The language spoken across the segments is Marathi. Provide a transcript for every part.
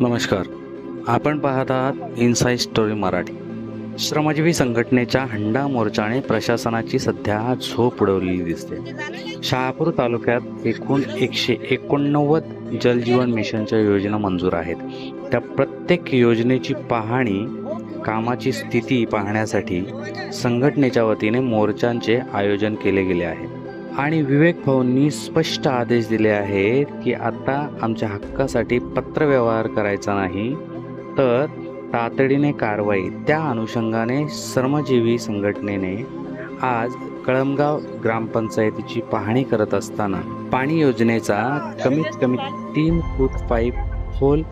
नमस्कार. आपण पाहत आहात इनसाईड स्टोरी मराठी. श्रमजीवी संघटनेच्या हंडा मोर्चाने प्रशासनाची सध्या झोप उडवलेली दिसते. शहापूर तालुक्यात एकूण एकशे एकोणनव्वद जलजीवन मिशनच्या योजना मंजूर आहेत. त्या प्रत्येक योजनेची पाहणी कामाची स्थिती पाहण्यासाठी संघटनेच्या वतीने मोर्चांचे आयोजन केले गेले आहे. आणि विवेक भाऊंनी स्पष्ट आदेश दिले आहेत की आता आमच्या हक्कासाठी पत्रव्यवहार करायचा नाही तर तातडीने कारवाई त्या अनुषंगाने श्रमजीवी संघटनेने आज कळमगाव ग्रामपंचायतीची पाहणी करत असताना पाणी योजनेचा कमीत कमी तीन फूट पाईप खोल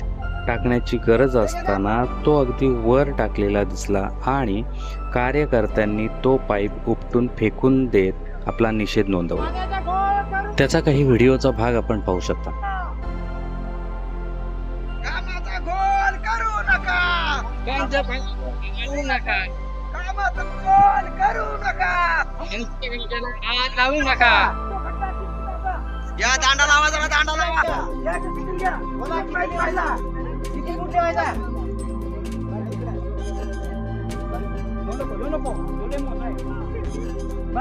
टाकण्याची गरज असताना तो अगदी वर टाकलेला दिसला आणि कार्यकर्त्यांनी तो पाईप उपटून फेकून देत आपला निषेध नोंदवला. त्याचा काही व्हिडिओचा भाग आपण पाहू शकता. दांडा लावा जरा दांडा लावा.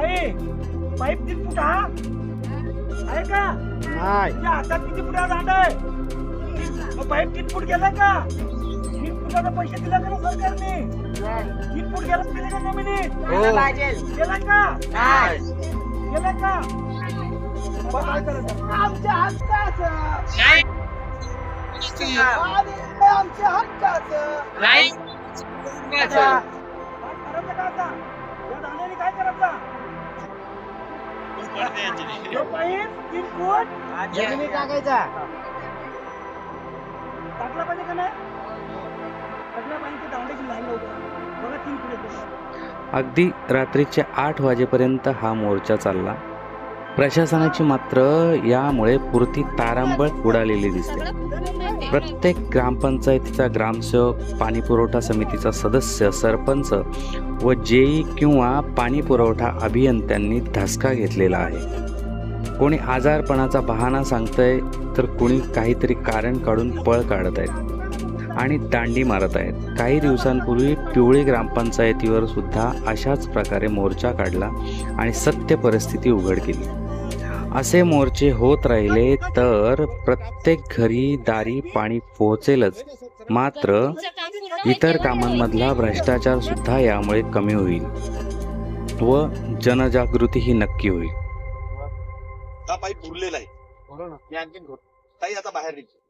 या पाईप तीन फूट हा? आहे का? नाही. तुझ्या हातात किती फुटा आहे? मग पाईप तीन फूट गेला का? तीन फुटाचा पैसे दिला का ना सरकारने? तीन फूट गेला? दिले का जमिनीत? गेला का? गेला का? मग काय करायचं? आमच्या हक्काचं नाही. पाणी आमच्या हक्काचं नाही. काय करायचं का आता? टाकायचा टाकला पाहिजे का नाही टाकला पाहिजे दांड्याची लाईन बघा तीन अगदी रात्रीचे आठ वाजेपर्यंत हा मोर्चा चालला. प्रशासनाची मात्र यामुळे पुरती तारांबळ उडालेली दिसते. प्रत्येक ग्रामपंचायतीचा ग्रामसेवक पाणी पुरवठा समितीचा सदस्य सरपंच व जेई किंवा पाणी पुरवठा अभियंत्यांनी धसका घेतलेला आहे. कोणी आजारपणाचा बहाणा सांगतंय तर कोणी काहीतरी कारण काढून पळ काढत आहेत आणि दांडी मारत आहेत. काही दिवसांपूर्वी पिवळी ग्रामपंचायतीवर सुद्धा अशाच प्रकारे मोर्चा काढला आणि सत्य परिस्थिती उघड केली. असे मोर्चे होत राहिले तर प्रत्येक घरी दारी पाणी पोहोचेलच. मात्र इतर कामांमधला भ्रष्टाचार सुद्धा यामुळे कमी होईल व जनजागृती ही नक्की होईल. हा पाईप उरलेला आहे. ताई आता बाहेर निघतो